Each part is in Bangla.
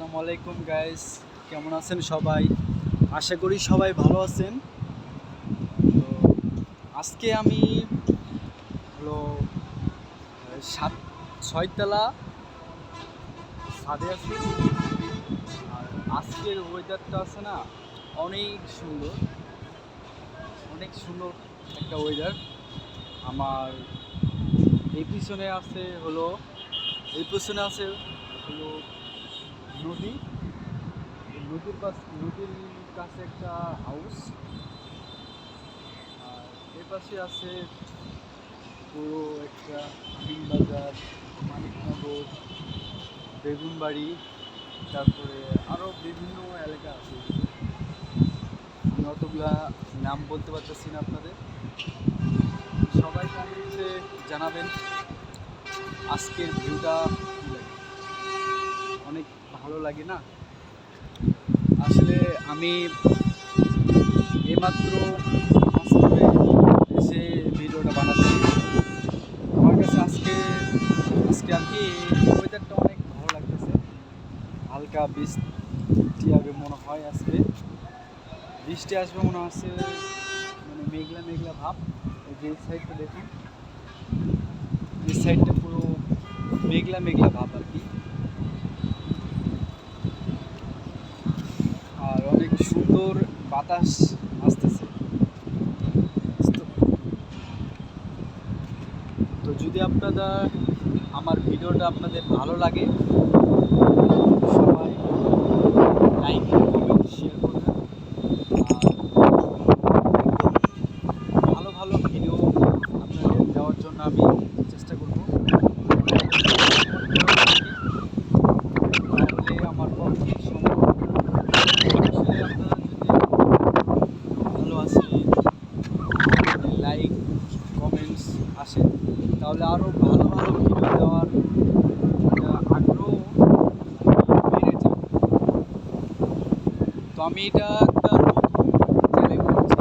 আসসালামু আলাইকুম গাইস কেমন আছেন সবাই? আশা করি সবাই ভালো আছেন। তো আজকে আমি হলো সাত, ছয়তলা ছাদে আছি। আর আজকের ওয়েদারটা আছে না, অনেক সুন্দর। অনেক সুন্দর একটা ওয়েদার আমার এই পিছনে আছে হলো, এই পিছনে আছে হলো নদী নদীর পাশ নদীর কাছে একটা হাউস আর এর পাশে আছে পুরো একটা আমিন বাজার, মানিকনগর বেগুনবাড়ি তারপরে আরও বিভিন্ন এলাকা আছে। আমি অতগুলা নাম বলতে পারতেছি না আপনাদের। সবাই কমেন্টে জানাবেন আজকের ভিউটা ভালো লাগে না? আসলে আমি এইমাত্র এসে ভিডিওটা বানাচ্ছি। আমার কাছে আজকে আজকে আর কি ওয়েদারটা অনেক ভালো লাগতেছে। হালকা বৃষ্টি হবে মনে হয় আজকে। বৃষ্টি আসবে মনে হচ্ছে মানে মেঘলা মেঘলা ভাব। যে সাইডটা দেখুন। এই সাইডটা পুরো মেঘলা মেঘলা ভাব আর কি আর অনেক সুন্দর বাতাস আসতেছে। তো- যদি আপনারা আমার ভিডিওটা আপনাদের ভালো লাগে সবাই লাইক কমেন্ট শেয়ার করবেন আর ভালো ভালো ভিডিও আপনাদের দেওয়ার জন্য আমি চেষ্টা করব তাহলে আমার পক্ষে সম্ভব আসলে আপনারা যদি ভালো আসে লাইক কমেন্টস আসে তাহলে আরও ভালো ভালো ভিডিও দেওয়ার আগ্রহ বেড়ে তো আমি এটা একটা চ্যানেল করছি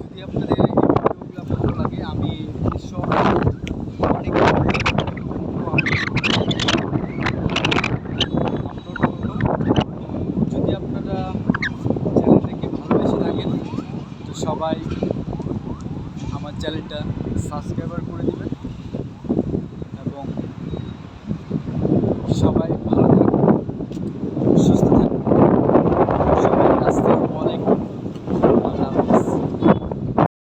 যদি আপনাদের এই ভিডিওগুলো ভালো লাগে আমি থাকেন তো সবাই আমার চ্যানেলটা সাবস্ক্রাইবার করে দিবেন।